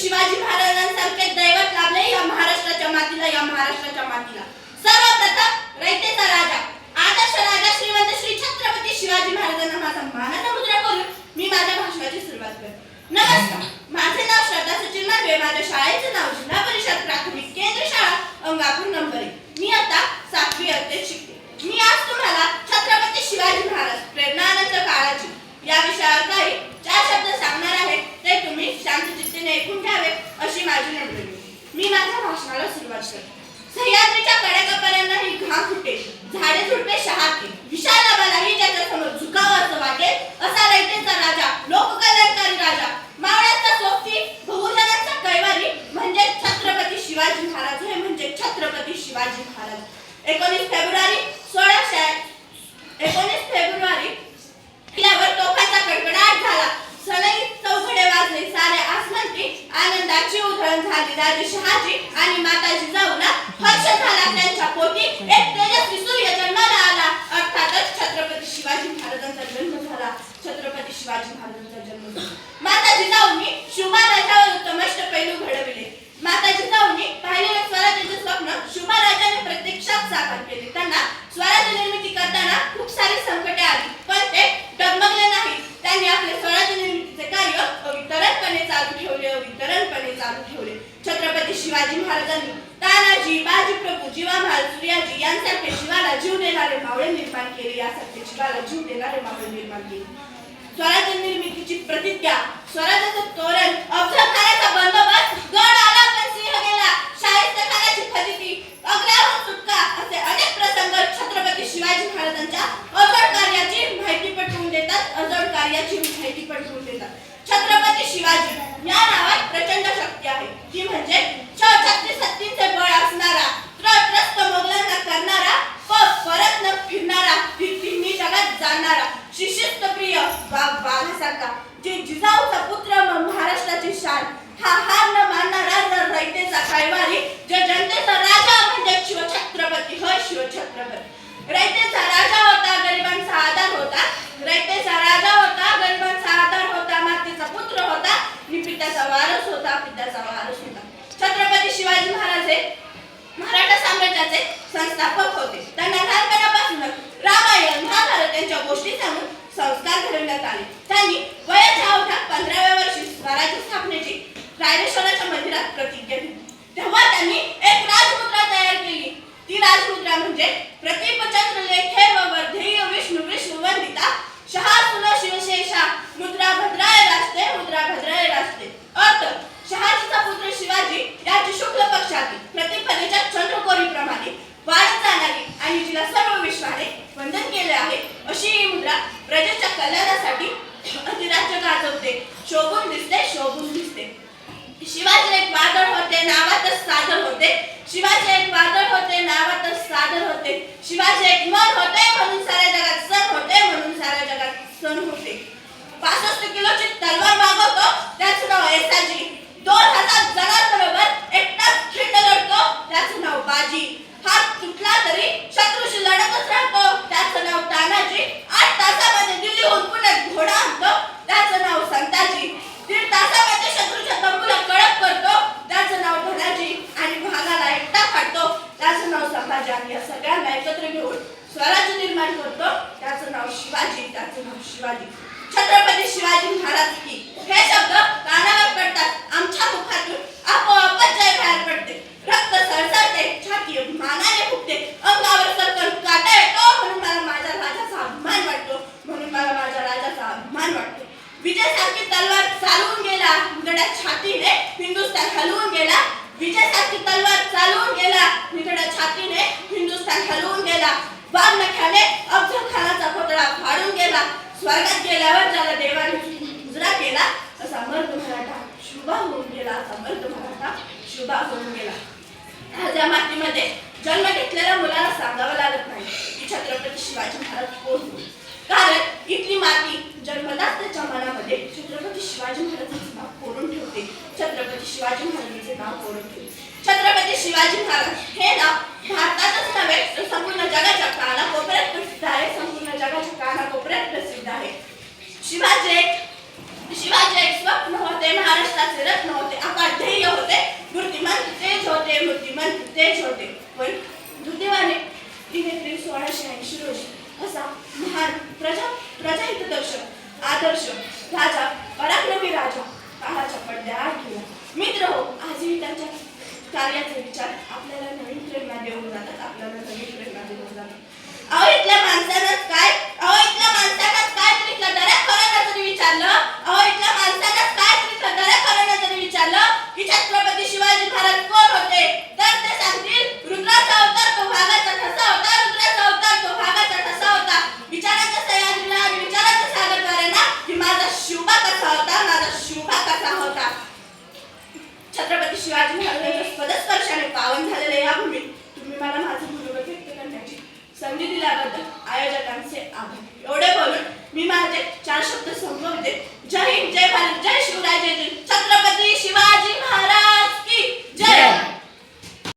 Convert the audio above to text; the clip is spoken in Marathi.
शिवाजी महाराजांसारखे दैवत लाभले या महाराष्ट्राच्या मातीला या महाराष्ट्राच्या मातीला. सर्वप्रथम रयतेचा राजा आदर्श राजा श्रीमंत श्री छत्रपती शिवाजी महाराजांना माझा मानाचा मुद्रा करून मी माझ्या भाषणाची सुरुवात करते नमस्कार माझे नाव श्रद्धा सचिन मांडवे माझ्या शाळेचे नाव जिल्हा परिषद प्राथमिक केंद्र शाळा अंगापूर नंबर एक मी आता सातवी इयत्तेत शिकते मी आज तुम्हाला छत्रपती शिवाजी महाराज प्रेरणानंद काळाची या विषयावर काही चार शब्द सांगणार आहे ते तुम्ही शांत ऐकून घ्यावे अशी माझी नम्रता मी माझ्या भाषणाला सुरुवात करते. सह्याद्रीच्या कडेकापर्यंत ही घाम फुटे झाडे झुडपे शहाते विशाल आम्हालाही त्याच्यासमोर झुकावं असं वाटेल असा रयतेचा राजा लोककल्याणकारी राजा मावळ्यांचा सोबती बहुजनांचा कैवारी म्हणजे छत्रपती शिवाजी महाराज हे म्हणजे छत्रपती शिवाजी महाराज एकोणीस फेब्रुवारी सोळाशे एकोणीस फेब्रुवारी किल्ल्यावर तोफांचा कडकडाट झाला सनई चौघडे वाजले सारे आसमंती आनंदाची उधळण झाली राजे शहाजी आणि माता जिजाऊला हर्ष झाला त्यांच्या पोटी एक तेजस्वी सूर्य जन्माला आला अर्थातच छत्रपती शिवाजी महाराजांचा जन्म झाला छत्रपती शिवाजी महाराजांचा जन्म झाला माता जिजाऊंनी शुभा राजावर उत्तमष्ट पैलू घडविले माता जिजाऊंनी पाहिलेले स्वराज्याचे स्वप्न शुभा राजाने प्रत्यक्षात साकार केले त्यांना स्वराज्य निर्मिती करताना खूप सारी संकटे आली पण ते डगमगले नाही त्यांनी आपले स्वराज्य निर्मितीचे कार्य अवितरणपणे चालू ठेवले अवितरणपणे चालू ठेवले. छत्रपती शिवाजी महाराजांनी तानाजी जीवा जीवाभाल सूर्याजी यांसारखे शिवाला जीव देणारे मावळे निर्माण केले. यासारखे शिवाला जीव देणारे मावळे निर्माण केले. स्वराज्य निर्मितीची प्रतिज्ञा स्वराज्याचं तोरण अफजलखानाचा बंदोबस्त गड आला पण सिंह गेला. शाहिस्ते खानाची फजिती अग्र्याहून पुत्र महाराष्ट्राची शान. हा हार न मानणारा जर रयतेचा कैवारी जे जनतेचा राजा म्हणजे शिवछत्रपती. होय शिवछत्रपती. रयतेचा राजा होता गरिबांचा आधार होता. रयतेचा राजा होता गरिबांचा आधार होता मातेचा पुत्र होता. आणि पित्याचा वारस होता पित्याचा वारस होता. छत्रपती शिवाजी महाराज हे मराठा साम्राज्याचे संस्थापक होते. त्यांना लहानपणापासूनच रामायण महाभारत यांच्या गोष्टी सांगून संस्कार घडवण्यात आले. शोभून दिसते शोभून दिसते. शिवाजी एक वादळ होते नावातच सादर होते. शिवाजी एक वादळ होते नावातच सादर होते. शिवाजी एक मन होते म्हणून साऱ्या जगात सण होते म्हणून साऱ्या जगात सण होते. पासष्ट किलोची तलवार मागवतो त्याचं नाव एसाजी. दोन हजार जणांबरोबर एकटाच खिंड लढतो त्याचं नाव बाजी हात तुटला तरी शत्रूशी लढतच राहतो त्याचं नाव तानाजी आठ तासामध्ये दिल्लीहून पुण्यात घोडा आणतो त्याचं नाव संताजी दीड तासामध्ये शत्रूच्या तंबूला कडक करतो त्याचं नाव धनाजी आणि भागाला एकटा फाडतो त्याचं नाव संभाजी आणि या सगळ्यांना एकत्र घेऊन स्वराज्य निर्माण करतो त्याचं नाव शिवाजी त्याचं नाव शिवाजी छत्रपती शिवाजी की हे शब्द कानावर पडतात. आमच्या मुखातून आपोआपच जय बाहेर पडते. रक्त सळसळते छाती मानाने फुटते अंगावर सरकन काटा येतो म्हणून मला माझ्या राजाचा अभिमान वाटतो. म्हणून मला माझ्या राजाचा अभिमान वाटतो. विजयसारखी तलवार चालवून गेला निगड्या छातीने हिंदुस्थान हलवून गेला. विजयसारखी तलवार चालवून गेला निकडा छातीने हिंदुस्थान हलवून गेला. वाघ नख्याने अफजल खानाचा पुतळा फाडून गेला. स्वर्गात गेल्यावर ज्याला देवाने उजरा केला असा मर्द मराठा. शुभा होऊन गेला असा मर्द मराठा. शुभा होऊन गेला. आज या मातीमध्ये जन्म घेतलेल्या मुलाला सांगावं लागत नाही. की छत्रपती शिवाजी महाराज कोण? कारण इथली माती जन्मदाच त्याच्या मनामध्ये छत्रपती शिवाजी महाराजांचे नाव कोरून ठेवते. छत्रपती शिवाजी महाराजांचे नाव कोरून ठेवते. छत्रपती शिवाजी महाराज हे नाव भारतातच नव्हे तर संपूर्ण जगाच्या कानाकोपऱ्यात प्रसिद्ध आहे. संपूर्ण जगाच्या कानाकोपऱ्यात प्रसिद्ध आहे. शिवाजी ते महाराष्ट्राचे रत्न होते अपार ध्येय होते. मूर्तिमान तेच होते मूर्तिमान तेच होते. पण दुर्दैवाने तिने सोळाशे ऐंशी रोजी असा महान प्रजा प्रजाहितदर्शक आदर्श राजा पराक्रमी राजा काळाच्या पडद्याआड गेला. मित्र हो आजही त्यांच्या कार्याचे विचार आपल्याला नवीन प्रेरणा देऊन जातात आपल्याला नवीन प्रेरणा देऊन जातात. अहो इथल्या माणसाला शिवाजी महाराजांच्या पदस्पर्शाने पावन झालेले या भूमीत तुम्ही मला माझं मनोगत व्यक्त करण्याची संधी दिल्याबद्दल आयोजकांचे आभार. एवढे बोलून मी माझे चार शब्द संपवते. जय हिंद जय भारत जय शिवराज जय छत्रपती शिवाजी महाराज!